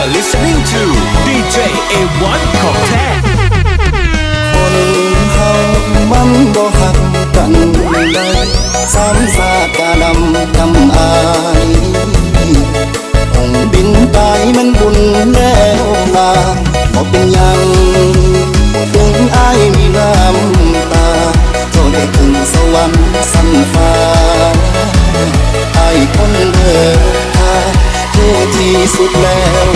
are listening to DJ A1 ของแท้คนเฮามันบ่หักกันได้สามสาตาดำดำอายองบินตายมันบุญแล้วมาบ่เป็นยังถึงอายมีน้ำตาเจ้าได้ถึงสวรรค์สันฟ้าอายคนเดิมทาเท่ที่สุดแล้ว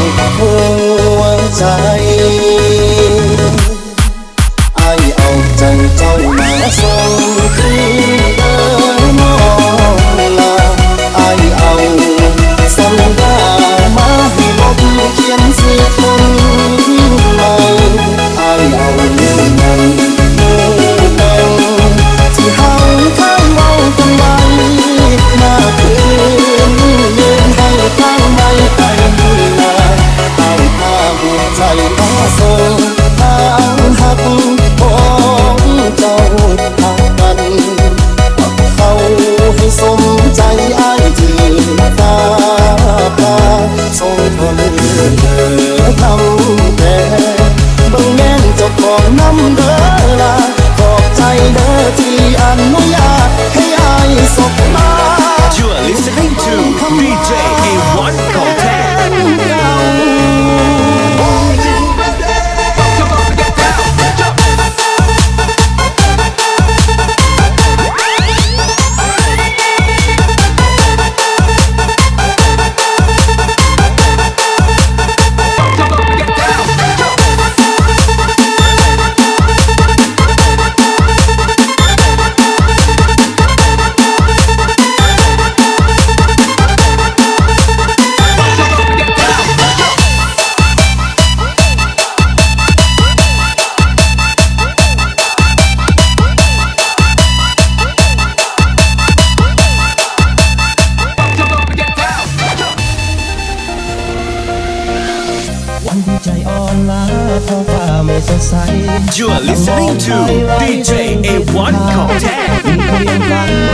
You are listening to DJ A1 content.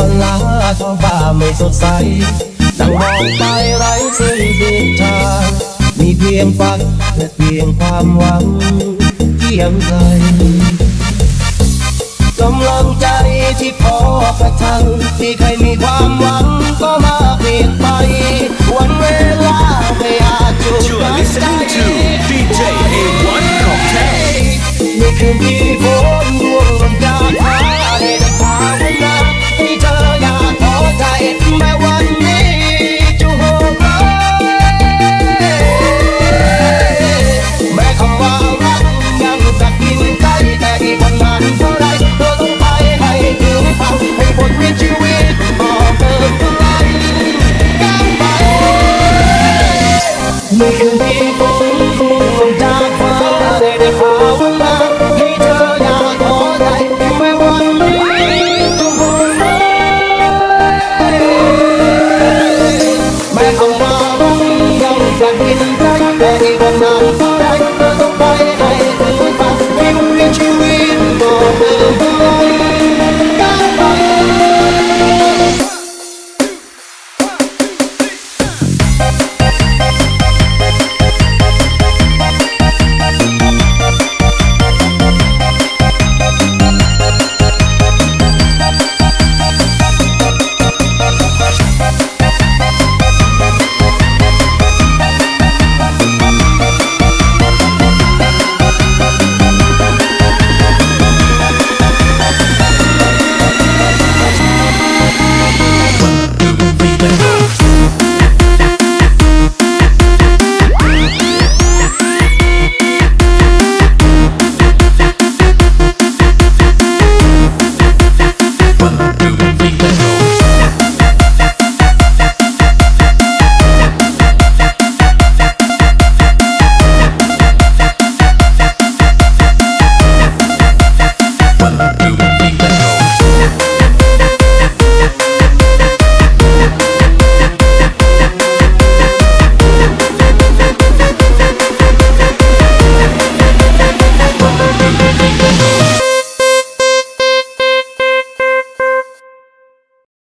อนล้าท้องฟ้าไม่สดใสนั่งมองไปไร้ซึ่งดิ้นทางมีเพียงฝันและเพียงความหวังที่ยังใจกำลังใจที่พอกระทังที่ใครมีความหวังก็มาเปลี่ยนไป วันเวลาไม่อาจจุดใจ You are listening to DJ A1 Cocktail ในคืนที่ฝ 为何你